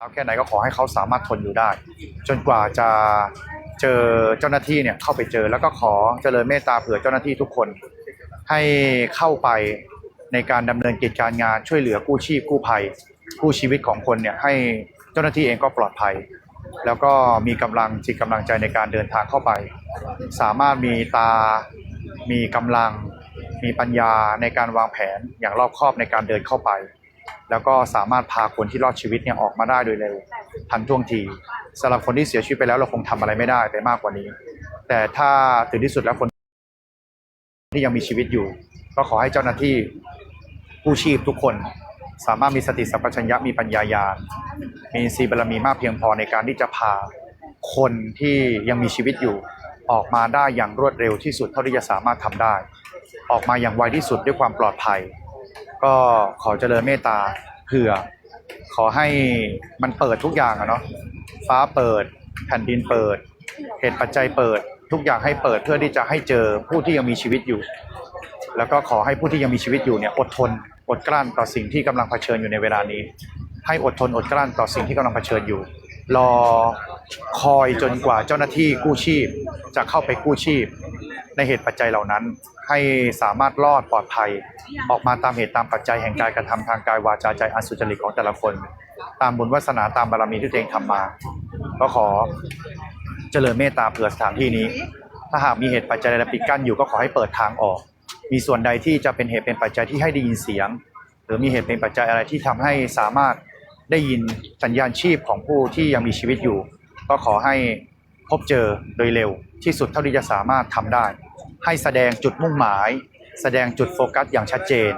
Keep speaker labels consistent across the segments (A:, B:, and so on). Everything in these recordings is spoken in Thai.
A: แล้วแค่ไหนก็ขอให้เขาสามารถทนอยู่ได้ จนกว่าจะเจอเจ้าหน้าที่เนี่ยเข้าไปเจอแล้วก็ขอเจริญเมตตาเผื่อเจ้าหน้าที่ทุกคน ให้เข้าไปในการดำเนินกิจการงานช่วยเหลือกู้ชีพกู้ภัยกู้ชีวิตของคนเนี่ยให้เจ้าหน้าที่เองก็ปลอดภัย แล้วก็มีกำลังจิตกำลังใจในการเดินทางเข้าไป สามารถมีตา มีกำลัง มีปัญญาในการวางแผนอย่างรอบคอบในการเดินเข้าไป แล้วก็สามารถพาคนที่รอดชีวิตเนี่ยออกมาได้โดยเร็วทันท่วงทีสำหรับคนที่เสียชีวิตไปแล้วเราคงทำอะไรไม่ได้ไปมากกว่านี้ แต่ถ้าถึงที่สุดแล้วคนที่ยังมีชีวิตอยู่ ก็ขอให้เจ้าหน้าที่ผู้ชีพทุกคน สามารถมีสติสัมปชัญญะมีปัญญาญาณมีสีบารมีมากเพียงพอในการที่จะพาคนที่ยังมีชีวิตอยู่ ออกมาได้อย่างรวดเร็วที่สุดเท่าที่จะสามารถทำได้ ออกมาอย่างไวที่สุดด้วยความปลอดภัย ก็ขอเจริญเมตตาเผื่อ ขอให้มันเปิดทุกอย่างอะเนาะฟ้าเปิด แผ่นดินเปิด เหตุปัจจัยเปิด ทุกอย่างให้เปิดเพื่อที่จะให้เจอผู้ที่ยังมีชีวิตอยู่ แล้วก็ขอให้ผู้ที่ยังมีชีวิตอยู่เนี่ยอดทนอดกลั้นต่อสิ่งที่กำลังเผชิญอยู่ในเวลานี้ ให้อดทนอดกลั้นต่อสิ่งที่กำลังเผชิญอยู่ รอคอยจนกว่าเจ้าหน้าที่กู้ชีพ จะเข้าไปกู้ชีพ ในเหตุปัจจัยเหล่านั้น ให้สามารถรอดปลอดภัย ออกมาตามเหตุตามปัจจัยแห่งการกระทำทางกายวาจาใจอันสุจริตของแต่ละคน ตามบุญวาสนาตามบารมีที่ตัวเองทำมา ก็ขอเจริญเมตตาเผื่อสถานที่นี้ ถ้าหากมีเหตุปัจจัยใดปิดกั้นอยู่ก็ขอให้เปิดทางออก มีส่วนใดที่จะเป็นเหตุเป็นปัจจัยที่ให้ได้ยินเสียง หรือมีเหตุเป็นปัจจัยอะไรที่ทำให้สามารถได้ยินสัญญาณชีพของผู้ที่ยังมีชีวิตอยู่ ก็ขอให้พบเจอโดยเร็ว ที่สุดเท่าที่จะสามารถทำได้ ให้แสดงจุดมุ่งหมาย แสดงจุดโฟกัสอย่างชัดเจน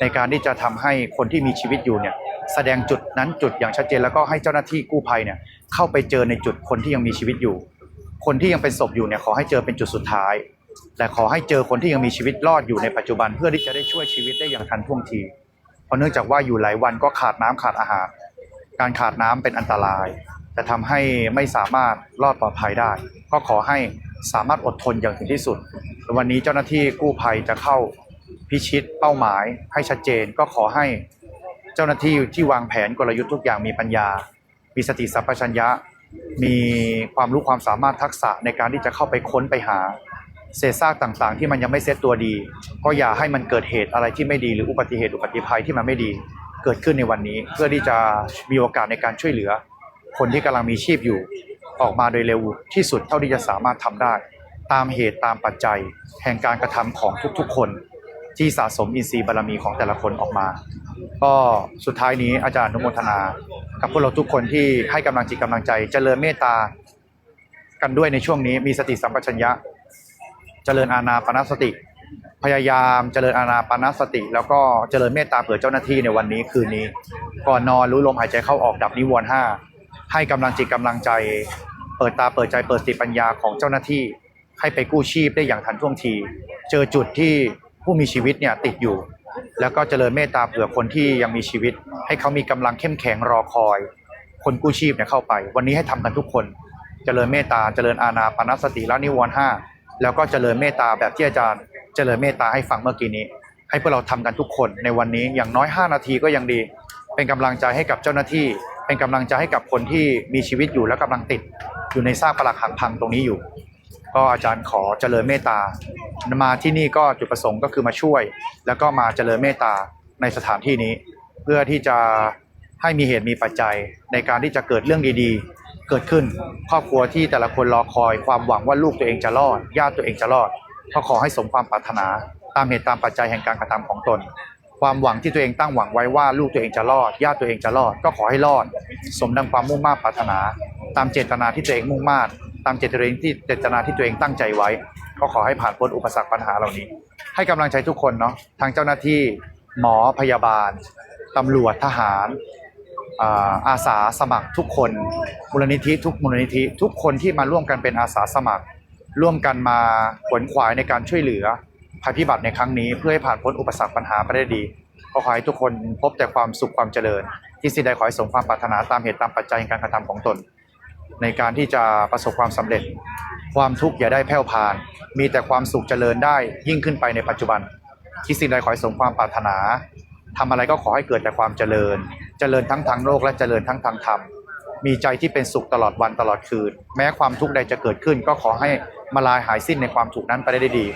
A: ในการที่จะทำให้คนที่มีชีวิตอยู่เนี่ยแสดงจุดนั้นจุดอย่างชัดเจน แล้วก็ให้เจ้าหน้าที่กู้ภัยเนี่ยเข้าไปเจอในจุดคนที่ยังมีชีวิตอยู่ คนที่ยังเป็นศพอยู่เนี่ยขอให้เจอเป็นจุดสุดท้ายแต่ขอให้เจอคนที่ยังมีชีวิตรอดอยู่ในปัจจุบันเพื่อที่จะได้ช่วยชีวิตได้อย่างทันท่วงที เพราะเนื่องจากว่าอยู่หลายวันก็ขาดน้ำขาดอาหาร การขาดน้ำเป็นอันตรายแต่ทำให้ไม่สามารถรอดปลอดภัยได้ ก็ขอให้ สามารถอดทนอย่างถึงที่สุด วันนี้เจ้าหน้าที่กู้ภัยจะเข้าพิชิตเป้าหมายให้ชัดเจนก็ขอให้เจ้าหน้าที่ที่วางแผนกลยุทธ์ทุกอย่างมีปัญญา มีสติสัมปชัญญะ มีความรู้ความสามารถทักษะในการที่จะเข้าไปค้นไปหา เศษซากต่างๆ ที่มันยังไม่เซ็ตตัวดี ก็อย่าให้มันเกิดเหตุอะไรที่ไม่ดีหรืออุบัติเหตุอุบัติภัยที่มันไม่ดี เกิดขึ้นในวันนี้ เพื่อที่จะมีโอกาสในการช่วยเหลือ คนที่กำลังมีชีพอยู่ ออกมาโดยเร็วที่สุดเท่าที่จะสามารถทำได้ ตามเหตุตามปัจจัย แห่งการกระทำของทุกๆ คน ที่สะสมอินทรีย์บารมีของแต่ละคนออกมา ก็สุดท้ายนี้อาจารย์นุโมทนา กับพวกเราทุกคนที่ให้กำลังจิตกำลังใจเจริญเมตตากันด้วยในช่วงนี้มีสติสัมปชัญญะเจริญอาณาปณสติ พยายามเจริญอาณาปณสติ แล้วก็เจริญเมตตาเผื่อเจ้าหน้าที่ในวันนี้คืนนี้ ก่อนนอนรู้ลมหายใจเข้าออกดับนิวรณ์ห้าให้กำลังจิตกำลังใจ เปิดตาเปิดใจเปิดสติปัญญาของเจ้าหน้าที่ให้ไปกู้ชีพได้อย่างทันท่วงที เจอจุดที่ผู้มีชีวิตเนี่ยติดอยู่ แล้วก็เจริญเมตตาเผื่อคนที่ยังมีชีวิต ให้เขามีกำลังเข้มแข็งรอคอย คนกู้ชีพเนี่ยเข้าไป วันนี้ให้ทำกันทุกคน เจริญเมตตาเจริญอาณาปณสติและนิวรณ์ห้าแล้วก็เจริญเมตตาแบบที่อาจารย์ เจริญเมตตาให้ฟังเมื่อกี้นี้ ให้พวกเราทำกันทุกคนในวันนี้อย่างน้อย 5 นาทีก็ยังดี เป็นกำลังใจให้กับเจ้าหน้าที่ เป็นกำลังใจให้กับคนที่มีชีวิตอยู่และกำลังติด อยู่ในซากปรักหักพังตรงนี้อยู่ ก็อาจารย์ขอเจริญเมตตา มาที่นี่ก็จุดประสงค์ก็คือมาช่วย แล้วก็มาเจริญเมตตาในสถานที่นี้ เพื่อที่จะให้มีเหตุมีปัจจัยในการที่จะเกิดเรื่องดีๆ เกิดขึ้น ครอบครัวที่แต่ละคนรอคอยความหวังว่าลูกตัวเองจะรอดญาติตัวเองจะรอดก็ขอให้สมความปรารถนา ตามเหตุตามปัจจัยแห่งการกระทำของตน ความหวังที่ตัวเองตั้งหวังไว้ว่าลูกตัวเองจะรอดญาติตัวเองจะรอด ก็ขอให้รอด สมดังความมุ่งมา่ปรารถนา ตามเจตนาที่ตัวเองมุ่งมา่ตามเจตนาที่เจตนาที่ตัวเองตั้งใจไว้ ก็ขอให้ผ่านพ้นอุปสรรคปัญหาเหล่านี้ ให้กำลังใจทุกคนเนาะทางเจ้าหน้าที่หมอพยาบาลตำรวจทหารอาสาสมัครทุกคนมูลนิธิทุกมูลนิธิทุกคนที่มาร่วมกันเป็นอาสาสมัคร ร่วมกันมาขวนขวายในการช่วยเหลือภัยพิบัติในครั้งนี้เพื่อให้ผ่านพ้นอุปสรรคปัญหาไปได้ดีก็ขอให้ทุกคนพบแต่ความสุขความเจริญ ที่สิ่งใดขอให้สมความปรารถนาตามเหตุตามปัจจัยแห่งการกระทำของตน ในการที่จะประสบความสำเร็จ ความทุกข์อย่าได้แผ่วพาน มีแต่ความสุขเจริญได้ยิ่งขึ้นไปในปัจจุบันที่สิ่งใดขอให้สมความปรารถนาทำอะไรก็ขอให้เกิดแต่ความเจริญ เจริญทั้งทางโลกและเจริญทั้งทางธรรมมีใจที่เป็นสุขตลอดวันตลอดคืน แม้ความทุกข์ใดจะเกิดขึ้น ก็ขอให้มาลายหายสิ้นในความทุกข์นั้นไปได้ด้วยดี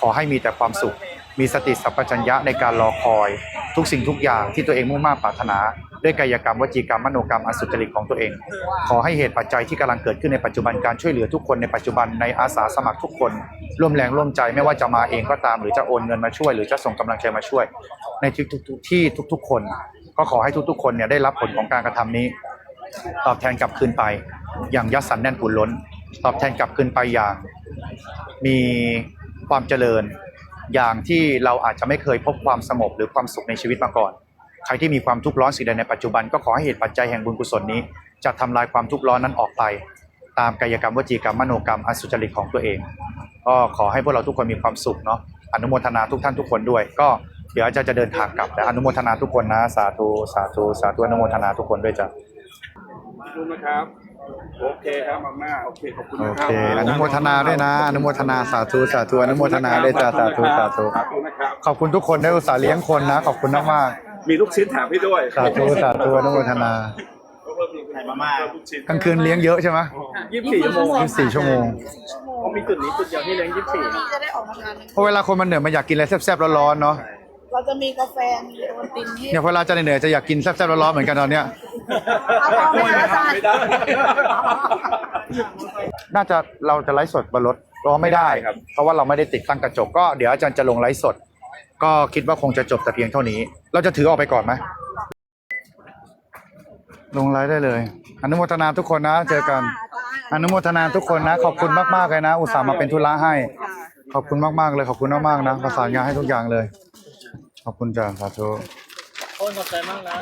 A: ขอให้มีแต่ความสุข มีสติสัพพัญญะในการรอคอย ทุกสิ่งทุกอย่างที่ตัวเองมุ่งมั่นปรารถนา ด้วยกายกรรมวจีกรรมมโนกรรมอสุจริตของตัวเอง ขอให้เหตุปัจจัยที่กำลังเกิดขึ้นในปัจจุบันการช่วยเหลือทุกคนในปัจจุบันในอาสาสมัครทุกคน ร่วมแรงร่วมใจไม่ว่าจะมาเองก็ตาม หรือจะโอนเงินมาช่วย หรือจะส่งกำลังใจมาช่วย ในทุกๆที่ทุก ๆ คน ก็ขอให้ทุกๆ คนเนี่ยได้รับผลของการกระทำนี้ ตอบแทนกลับคืนไป อย่างยัดสันแน่นปูนล้น ตอบแทนกลับคืนไปอย่างมีความเจริญ อย่างที่เราอาจจะไม่เคยพบความสงบหรือความสุขในชีวิตมาก่อน ใครที่มีความทุกข์ร้อนสิ่งใดในปัจจุบันก็ขอให้เหตุปัจจัยแห่งบุญกุศลนี้ จะทำลายความทุกข์ร้อนนั้นออกไป ตามกายกรรมวจีกรรมมโนกรรมอันสุจริตของตัวเอง ก็ขอให้พวกเราทุกคนมีความสุขเนาะอนุโมทนาทุกท่านทุกคนด้วย ก็เดี๋ยวอาจารย์จะเดินทางกลับแต่อนุโมทนาทุกคนนะ สาธุสาธุสาธุอนุโมทนาทุกคนด้วยจ้ะ
B: ขอบคุณนะครับ โอเคครับมาม่าโอเคขอบคุณ
A: โอ
B: นะครั
A: เคอนุโมทนาด้วยนะอนุโมทนาสาธุสาธุอนุโมทนาด้วยจ้าสาธุสาธุ
B: สาธุนะครับ
A: ขอบคุณทุกคนได้อุตส่าห์เลี้ยงคนนะ ขอบคุณมากมาก
B: มีลูกชิ้นแถมให้ด้วย
A: ๆสาธุสาธุอนุโมทนา
B: ไข่มาม่าลูกชิ้น
A: กลางคืนเลี้ยงเยอะใช่ไหม
B: ยี่สิบสี่ชั่วโมง
A: ยี่สิบสี่ชั่วโมง
B: เขามีจุดนี้จุดเดียวที่เลี้ยงยี่สิบสี่
C: จะได้ออกมางานหนึ่ง
A: เพราะเวลาคนมันเหนื่อยมันอยากกินอะไรแซ่บๆร้อนๆเนาะ
C: เราจะมีกาแฟมีโอวัลตินที่
A: เนี่ยเวลาจะเหนื่อยๆจะอยากกินแซ่บๆร้อนๆเหมือนกันตอนเนี้ย
C: เอาพอไหมคะอาจารย์
B: ไม่ได้
A: น่าจะเราจะไลฟ์สดบนรถรอไม่ได้
B: ครับ
A: เพราะว่าเราไม่ได้ติดตั้งกระจกก็เดี๋ยวอาจารย์จะลงไลฟ์สด ก็คิดว่าคงจะจบแต่เพียงเท่านี้ เราจะถือออกไปก่อนไหมลงไลฟ์ได้เลย อนุโมทนาทุกคนนะเจอกัน อนุโมทนาทุกคนนะ ขอบคุณมากๆเลยนะ อุตส่าห์มาเป็นธุระให้ ขอบคุณมากๆเลย ขอบคุณมากๆนะประสานงานให้ทุกอย่างเลย ขอบคุณจ้าสาธุ
D: โอ้ยขอบใจมากนะ